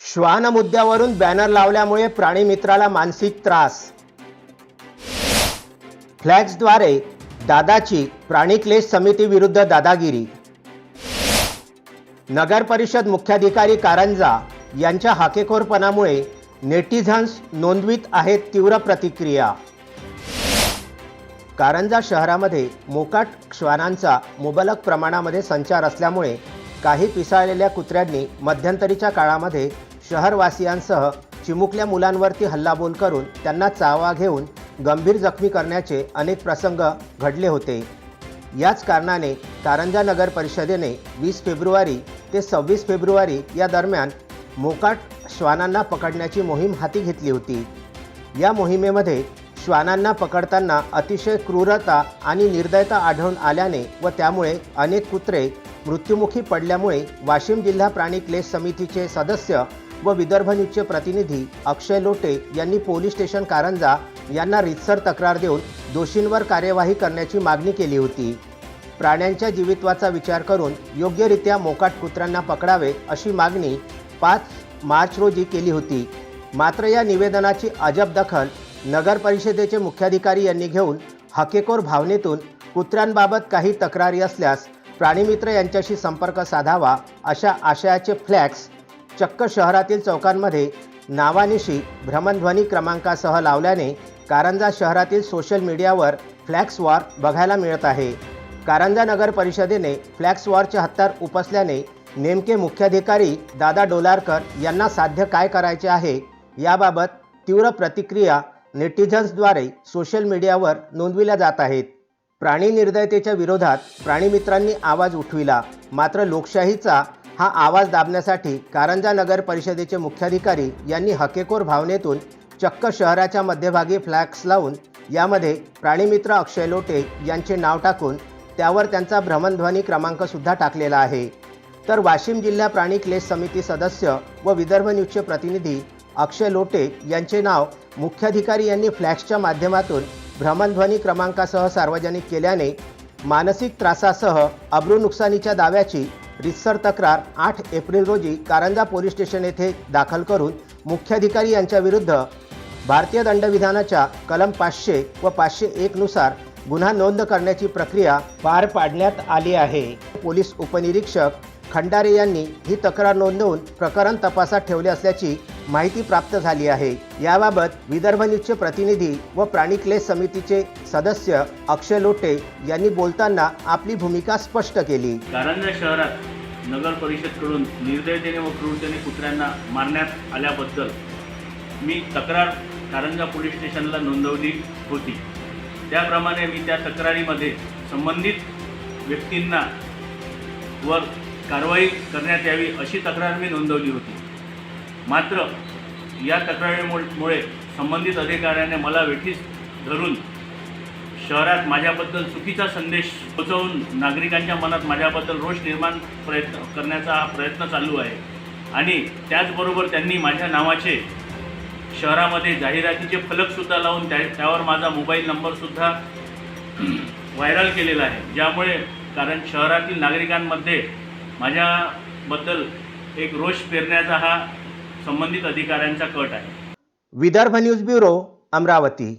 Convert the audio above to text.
श्वान मुद्द्यावरून बॅनर लावल्यामुळे प्राणीमित्राला मानसिक त्रास. फ्लॅक्सद्वारे दादाची प्राणीक्लेश समिती विरुद्ध दादागिरी. नगर परिषद मुख्याधिकारी कारंजा यांच्या हाकेखोरपणामुळे नेटिझन्स नोंदवित आहेत तीव्र प्रतिक्रिया. कारंजा शहरामध्ये मोकाट श्वानांचा मुबलक प्रमाणामध्ये संचार असल्यामुळे काही पिसाळलेल्या कुत्र्यांनी मध्यंतरीच्या काळामध्ये शहरवासियांसह चिमुकल्या मुलांवरती हल्लाबोल करून त्यांना चावा घेऊन गंभीर जखमी करण्याचे अनेक प्रसंग घडले होते. याच कारणाने कारंजा नगर परिषदेने वीस फेब्रुवारी ते सव्वीस फेब्रुवारी या दरम्यान मोकाट श्वानांना पकडण्याची मोहीम हाती घेतली होती. या मोहिमेमध्ये श्वानांना पकडताना अतिशय क्रूरता आणि निर्दयता आढळून आल्याने व त्यामुळे अनेक कुत्रे मृत्युमुखी पडल्यामुळे वाशिम जिल्हा प्राणी क्लेश समितीचे सदस्य व विदर्भ न्यूजचे प्रतिनिधी अक्षय लोटे यांनी पोलीस स्टेशन कारंजा यांना रितसर तक्रार देऊन दोषींवर कार्यवाही करण्याची मागणी केली होती. प्राण्यांच्या जीवित्वाचा विचार करून योग्यरित्या मोकाट कुत्र्यांना पकडावे अशी मागणी पाच मार्च रोजी केली होती. मात्र या निवेदनाची अजब दखल नगर परिषदेचे मुख्याधिकारी यांनी घेऊन हकेकोर भावनेतून कुत्र्यांबाबत काही तक्रारी असल्यास प्राणीमित्र यांच्याशी संपर्क साधावा अशा आशयाचे फ्लॅक्स चक्क शहरातील चौकांमध्ये नावानिशी भ्रमणध्वनी क्रमांकासह लावल्याने कारंजा शहरातील सोशल मीडियावर फ्लॅक्स वॉर बघायला मिळत आहे. कारंजा नगर परिषदेने फ्लॅक्स वॉरचे हत्यार उपसल्याने नेमके मुख्याधिकारी दादा डोलारकर यांना साध्य काय करायचे आहे याबाबत तीव्र प्रतिक्रिया नेटिझन्सद्वारे सोशल मीडियावर नोंदविल्या जात आहेत. प्राणी निर्दयतेच्या विरोधात प्राणीमित्रांनी आवाज उठविला. मात्र लोकशाहीचा हा आवाज दाबण्यासाठी कारंजा नगर परिषदेचे मुख्याधिकारी यांनी हकेकोर भावनेतून चक्क शहराच्या मध्यभागी फ्लॅक्स लावून यामध्ये प्राणीमित्र अक्षय लोटे यांचे नाव टाकून त्यावर त्यांचा भ्रमणध्वनी क्रमांकसुद्धा टाकलेला आहे. तर वाशिम जिल्हा प्राणी क्लेश समिती सदस्य व विदर्भ न्यूजचे प्रतिनिधी अक्षय लोटे यांचे नाव मुख्याधिकारी यांनी फ्लॅक्सच्या माध्यमातून भ्रमणध्वनी क्रमांकासह सार्वजनिक केल्याने मानसिक त्रासासह अब्रू नुकसानीच्या दाव्याची रितसर तक्रार आठ एप्रिल रोजी कारंजा पोलीस स्टेशन येथे दाखल करून मुख्याधिकारी यांच्याविरुद्ध भारतीय दंडविधानाच्या कलम पाचशे व पाचशे एकनुसार गुन्हा नोंद करण्याची प्रक्रिया पार पाडण्यात आली आहे. पोलीस उपनिरीक्षक खंडारे यांनी ही तक्रार नोंदवून प्रकरण तपासात ठेवले असल्याची माहिती प्राप्त झाली आहे. याबाबत विदर्भ न्यूजचे प्रतिनिधी व प्राणिक्लेश समितीचे सदस्य अक्षय लोटे यांनी बोलताना आपली भूमिका स्पष्ट केली. कारंजा शहरात नगर परिषदकडून निर्दयतेने व क्रूरतेने कुत्र्यांना मारण्यात आल्याबद्दल मी तक्रार कारंजा पोलीस स्टेशनला नोंदवली होती. त्याप्रमाणे मी त्या तक्रारीमध्ये संबंधित व्यक्तींना वर कारवाई करण्यात यावी अशी तक्रार मी नोंदवली होती. मात्र या तक्रारीमुळे संबंधित अधिकाऱ्याने मला वेठीस धरून शहरात माझ्याबद्दल चुकीचा संदेश पोचवून नागरिकांच्या मनात माझ्याबद्दल रोष निर्माण प्रयत्न करण्याचा हा प्रयत्न चालू आहे. आणि त्याचबरोबर त्यांनी माझ्या नावाचे शहरामध्ये जाहिरातीचे फलकसुद्धा लावून त्या त्यावर माझा मोबाईल नंबरसुद्धा व्हायरल केलेला आहे. ज्यामुळे कारण शहरातील नागरिकांमध्ये माझ्याबद्दल एक रोष पेरण्याचा हा संबंधित अधिकाऱ्यांचा कट आहे. Vidarbha news bureau Amravati.